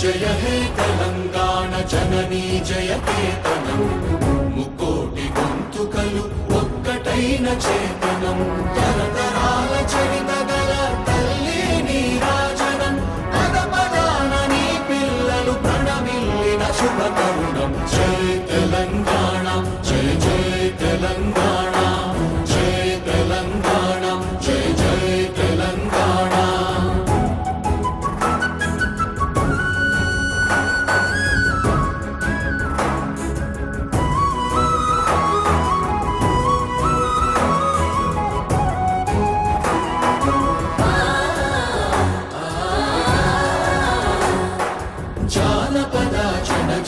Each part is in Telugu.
జయ హే తెలంగాణ జననీ జయ కేతనం ముక్కోటి గొంతుకలు ఒక్కటైన చేతనం. తరతరాల చరిత గల తల్లి నీరాజనం పద పదాన నీ పిల్లలు ప్రణమిల్లిన శుభ తరుణం. జయ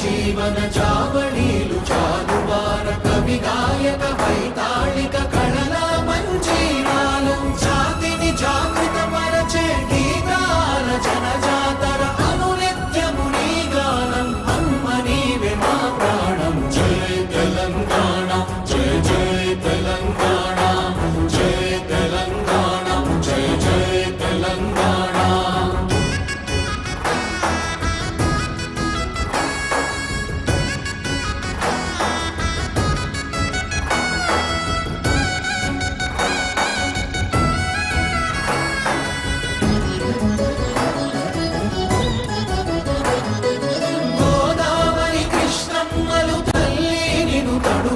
జీవన చావణీలు జాలువార కవి గాయక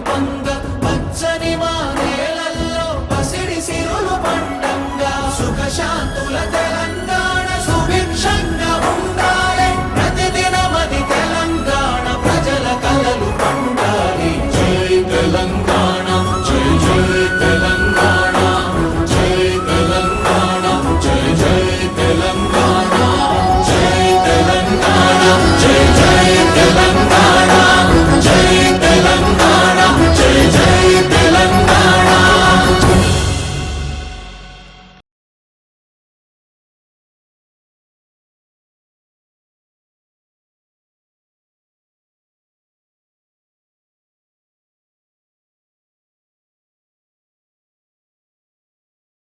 번